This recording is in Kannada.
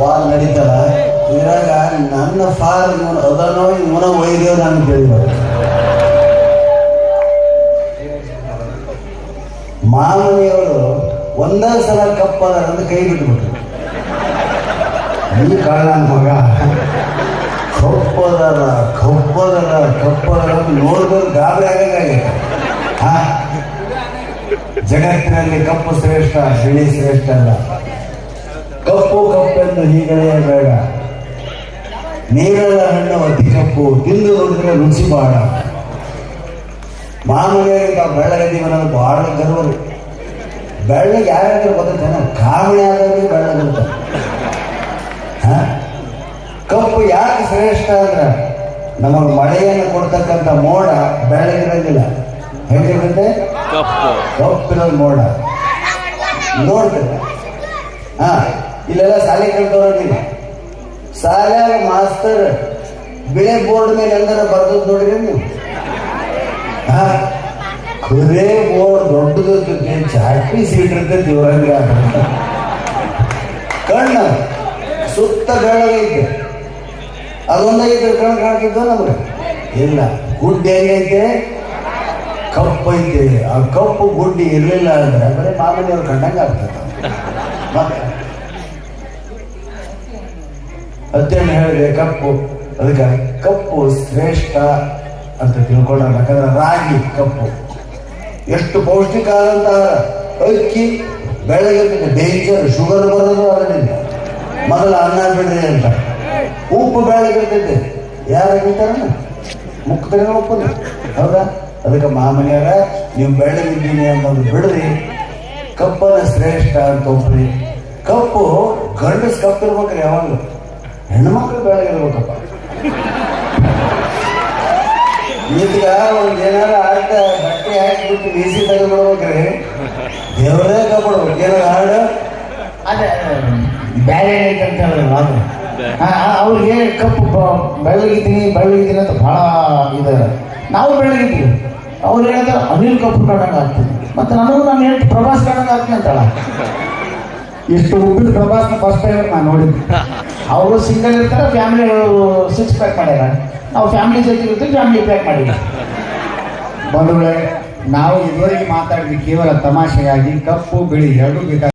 ವಾಲ್ ನಡೀತಲ್ಲ? ಇದ್ರಾಗ ನನ್ನ ಫಾರ್ ಇವನು ಅದನೋ ಇವನ ಒಯ್ದೇವ್ ನಾನು ಕೇಳಿದ ಮಾಮನಿಯವರು ಒಂದೇ ಸಲ ಕಪ್ಪದ ಅಂತ ಕೈ ಬಿಟ್ಬಿಟ್ರು. ಈ ಕಾಳ ಮಗ ಕಪ್ಪದರ ಕಪ್ಪದರ ಕಪ್ಪದರ ನೋಡಿದ್ರೆ ಗಾಬರಿ ಆಗಂಗಾಗಿ ಜಗತ್ತಿನಲ್ಲಿ ಕಪ್ಪು ಶ್ರೇಷ್ಠ, ಬಿಳಿ ಶ್ರೇಷ್ಠ ಅಲ್ಲ. ಕಪ್ಪು ಕಪ್ಪೆಂದು ಹೀಗಳೇ ಬೇಡ. ನೀರೆಲ್ಲ ಹಣ್ಣು ಅತಿ ಕಪ್ಪು ತಿಂದು ನೋಡಿದ್ರೆ ರುಚಿ ಬಾಳ. ಮಾಮೂಲಿಯಾಗಿ ನಾವು ಬೆಳ್ಳಗದೀವಿ ಅನ್ನೋದು ಬಹಳ ಗರ್ವ ರೀ ಬೆಳ್ಳಗೆ ಯಾರ್ಯಾರು ಗೊತ್ತೇನ ಕಾಮಣಿ ಆದವ್ರಿಗೆ ಬೆಳ್ಳಗಿರ್ತಾರೆ ಹಾ? ಕಪ್ಪು ಯಾಕೆ ಶ್ರೇಷ್ಠ ಅಂದ್ರೆ ನಮಗೆ ಮಳೆಯನ್ನು ಕೊಡ್ತಕ್ಕಂತ ಮೋಡ ಬೆಳ್ಳಗಿರಂಗಿಲ್ಲ ಹೇಗಿರುತ್ತೆ ಕಪ್ಪು. ಕಪ್ಪಿನ ಮೋಡ. ನೋಡ್ತೇವೆ ಹಾ. ಇಲ್ಲೆಲ್ಲ ಶಾಲೆ ಕಲ್ತವ್ರಿಗೆ ಶಾಲ್ಯಾಗ ಮಾಸ್ತರ್ ಬಿಳಿ ಬೋರ್ಡ್ ಮೇಲೆ ಎಲ್ಲರ ಬರ್ದದ್ ನೋಡ್ರಿ ನೀವು. ಖರೇ ಬೋರ್ಡ್ ದೊಡ್ಡದು ಜಾಸ್ತಿ ಚಾಟ್ನಿ ಸೀಟ್ ಇರ್ತೈತಿ ಇವ್ರಂಗ ಕಣ್ಣ, ಸುತ್ತ ಬೆಳಗೈತೆ ಅದೊಂದೈತೆ ಕಣ್ಣು ಕಾಣ್ತಿದ್ದ ನಮ್ಗೆ? ಇಲ್ಲ, ಗುಡ್ಡೆ ಹೆಂಗೈತೆ ಕಪ್ಪು ಐತೆ. ಆ ಕಪ್ಪು ಗುಡ್ಡಿ ಇರಲಿಲ್ಲ ಅಂದ್ರೆ ಬರೀ ಮಾಮೂಲಿಯವ್ರು ಕಂಡಂಗೆ ಆಗ್ತದೆ. ಮತ್ತೆ ಅದೇನು ಹೇಳಿದೆ ಕಪ್ಪು. ಅದಕ್ಕೆ ಕಪ್ಪು ಶ್ರೇಷ್ಠ ಅಂತ ತಿಳ್ಕೊಂಡಾಗ ಯಾಕಂದ್ರೆ ರಾಗಿ ಕಪ್ಪು. ಎಷ್ಟು ಪೌಷ್ಟಿಕ ಆದಂತ ಅಕ್ಕಿ ಬೆಳಗ್ಗೆ ಡೇಂಜರ್ ಶುಗರ್ ಬರೋದು ಅದರಿಂದ. ಮೊದಲು ಅನ್ನ ಬಿಡ್ರಿ ಅಂತ. ಉಪ್ಪು ಬೆಳಗಿರ್ತೈತೆ ಯಾರು ಆಗಿರ್ತಾರ ಮುಕ್ತ ಉಪ್ಪು ಹೌದಾ? ಅದಕ್ಕೆ ಮಾಮನಿಯಾರ, ನೀವು ಬೆಳಗಿದ್ದೀನಿ ಅನ್ನೋದು ಬಿಡ್ರಿ. ಕಪ್ಪನ ಶ್ರೇಷ್ಠ ಅಂತ ಒಬ್ಬರಿ ಕಪ್ಪು ಗಂಡಸ್ ಕಪ್ಪಿರ್ಬೇಕ್ರಿ ಯಾವಾಗಲೂ. ಹೆಣ್ಮಕ್ಳು ಬೆಳಗಿರ್ಬೇಕಪ್ಪ ಈಗ ಒಂದ್ ಏನಾರ ಆಟ ಬಟ್ಟೆ ಹಾಕಿಬಿಟ್ಟು ಬೀಸಿ ತೆಗೆದ್ಬಿಡ್ಬೇಕ್ರಿ ದೇವರೇ ತಗೊಳ್ಬೇಕು ಏನಾರ ಹಾಡು ಅದೇ, ಬೇರೆ ಐತೆ ಅಂತ ಹೇಳಿದ್ರು ಅದು ಅವ್ರಿಗೆ ಕಪ್ಪು ಬೆಳ್ಳಗಿದ್ದೀನಿ ಬೆಳ್ಳಗಿದ್ದೀನಿ ಅಂತ ಭಾಳ ಇದು. ನಾವು ಬೆಳ್ಳಗಿದ್ದೀವಿ ಅವ್ರು ಹೇಳ್ತಾರೆ ಅನಿಲ್ ಕಪ್ಪು ಕಂಡಂಗೆ ಆಗ್ತೀನಿ ಮತ್ತೆ ನನಗೂ ನಾನು ಹೇಳ್ತೀನಿ ಪ್ರವಾಸ ಕಂಡಂಗೆ ಆಗ್ತೀನಿ ಅಂತಾಳ ಇಷ್ಟು ಉಪ್ಪಿದ ಪ್ರಭಾಸ್ ಫಸ್ಟ್ ಟೈಮ್ ನಾನು ನೋಡಿದ್ದೆ. ಅವರು ಸಿಂಗಲ್ ಇರ್ತಾರೆ ಫ್ಯಾಮಿಲಿ ಸಿಕ್ಸ್ ಪ್ಯಾಕ್ ಮಾಡ್ಯಾರ ನಾವು ಫ್ಯಾಮಿಲಿ ಜೊತೆ ಇರ್ತೀವಿ ಫ್ಯಾಮಿಲಿ ಪ್ಯಾಕ್ ಮಾಡಿಲ್ಲ ಬಂಧುಗಳೇ, ನಾವು ಇದುವರೆಗೆ ಮಾತಾಡಿದ್ವಿ ಕೇವಲ ತಮಾಷೆಯಾಗಿ ಕಪ್ಪು ಬಿಳಿ ಎರಡೂ ಬೇಕಾದ